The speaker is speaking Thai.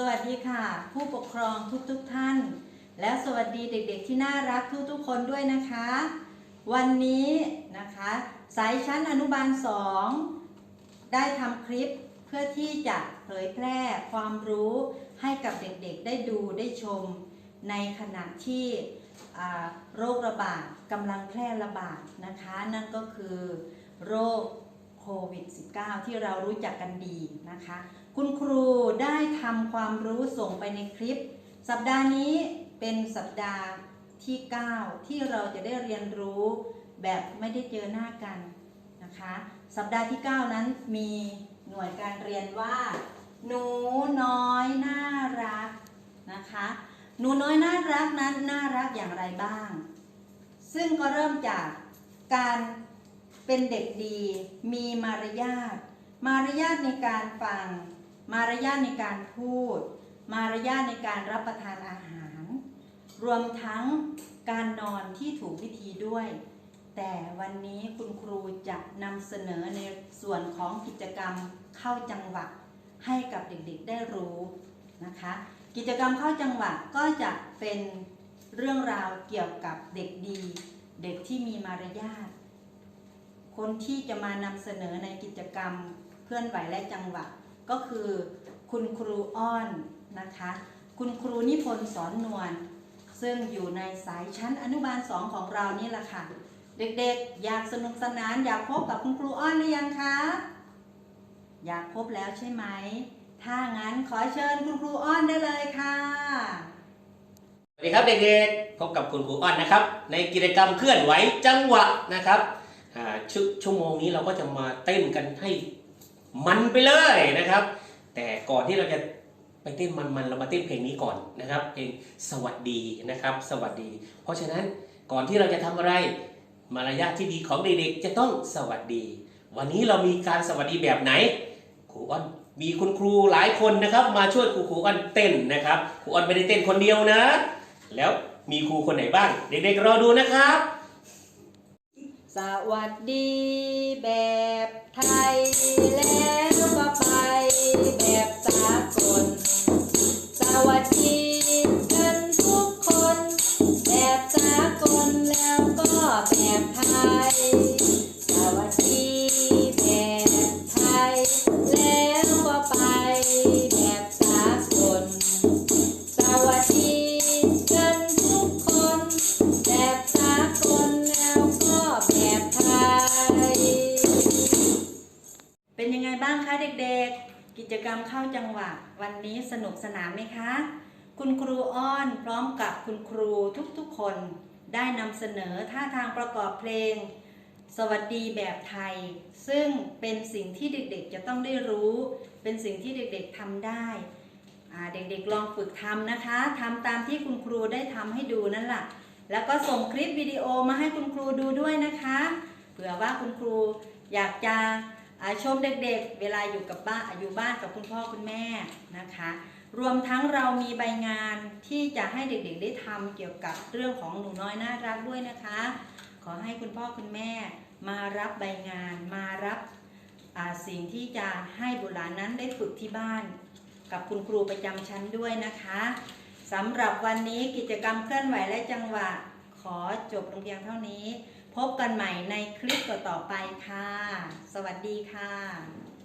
สวัสดีค่ะ ผู้ปกครองทุกๆทท่าน และสวัสดีเด็กๆที่น่ารักทุกๆคนด้วยนะคะ วันนี้นะคะสายชั้นอนุบาล 2 ได้ทำคลิปเพื่อที่จะเผยแพร่ความรู้ให้กับเด็กๆได้ดูได้ชม ในขณะที่โรคระบาดกำลังแพร่ระบาดนะคะ นั่นก็คือโรค วิด -19 ที่เรารู้จักกันดีนะคะ คุณครูได้ทำความรู้ส่งไปในคลิป สัปดาห์นี้เป็นสัปดาห์ที่ 9 ที่เราจะได้เรียนรู้แบบไม่ได้เจอหน้ากันนะคะ สัปดาห์ที่ 9 นั้นมีหน่วยการเรียนว่า หนูน้อยน่ารักนะคะ หนูน้อยน่ารักนั้นน่ารักอย่างไรบ้าง ซึ่งก็เริ่มจากการ เป็นเด็กดี มีมารยาท มารยาทในการฟัง มารยาทในการพูด มารยาทในการรับประทานอาหาร รวมทั้งการนอนที่ถูกวิธีด้วย แต่วันนี้คุณครูจะนำเสนอในส่วนของกิจกรรมเข้าจังหวะให้กับเด็กๆได้รู้นะคะ กิจกรรมเข้าจังหวะก็จะเป็นเรื่องราวเกี่ยวกับเด็กดี เด็กที่มีมารยาท คนที่จะมานำเสนอในกิจกรรมเคลื่อนไหวและจังหวะ ก็คือคุณครูอ้อนนะคะ คุณครูนิพนธ์สอนนวลซึ่งอยู่ในสายชั้นอนุบาลสองของเรานี่แหละค่ะ เด็กๆ อยากสนุกสนาน อยากพบกับคุณครูอ้อนหรือยังคะ อยากพบแล้วใช่ไหม ถ้างั้นขอเชิญคุณครูอ้อนได้เลยค่ะ สวัสดีครับเด็กๆ พบกับคุณครูอ้อนนะครับ ในกิจกรรมเคลื่อนไหวจังหวะนะครับ ชชั่วโมงนี้เราก็จะมาเต้นกันให้มันไปเลยนะครับ แต่ก่อนที่เราจะไปเต้นมันๆเรามาเต้นเพลงนี้ก่อนนะครับเพลงสวัสดีนะครับ สวัสดี เพราะฉะนั้นก่อนที่เราจะทำอะไรมารยาทที่ดีของเด็กๆจะต้องสวัสดี วันนี้เรามีการสวัสดีแบบไหนครูอ้อนมีคุณครูหลายคนนะครับ มาช่วยครูครูอ้อนเต้นนะครับครูอ้อนไม่ได้เต้นคนเดียวนะ แล้วมีครูคนไหนบ้าง เด็กๆรอดูนะครับ สวัสดีแบบไทย แล้วก็ไปแบบสากล สวัสดีกันทุกคน แบบสากลแล้วก็แบบไทย คะเด็กๆ กิจกรรมเข้าจังหวะ วันนี้สนุกสนานไหมคะ คุณครูอ้อนพร้อมกับคุณครูทุกๆคนได้นำเสนอท่าทางประกอบเพลง สวัสดีแบบไทย ซึ่งเป็นสิ่งที่เด็กๆจะต้องได้รู้ เป็นสิ่งที่เด็กๆทำได้เด็กๆลองฝึกทำนะคะทำตามที่คุณครูได้ทำให้ดูนั่นแหละแล้วก็ส่งคลิปวิดีโอมาให้คุณครูดูด้วยนะคะ เผื่อว่าคุณครูอยากจะ ชมเด็กๆเวลาอยู่กับบ้านอยู่บ้านกับคุณพ่อคุณแม่นะคะ รวมทั้งเรามีใบงานที่จะให้เด็กๆได้ทำเกี่ยวกับเรื่องของหนูน้อยน่ารักด้วยนะคะ ขอให้คุณพ่อคุณแม่มารับใบงาน มารับสิ่งที่จะให้บุรหลานนั้นได้ฝึกที่บ้าน กับคุณครูประจำชั้นด้วยนะคะสำหรับวันนี้กิจกรรมเคลื่อนไหวและจังหวะ ขอจบลงเพียงเท่านี้ พบกันใหม่ในคลิปต่อๆไปค่ะ สวัสดีค่ะ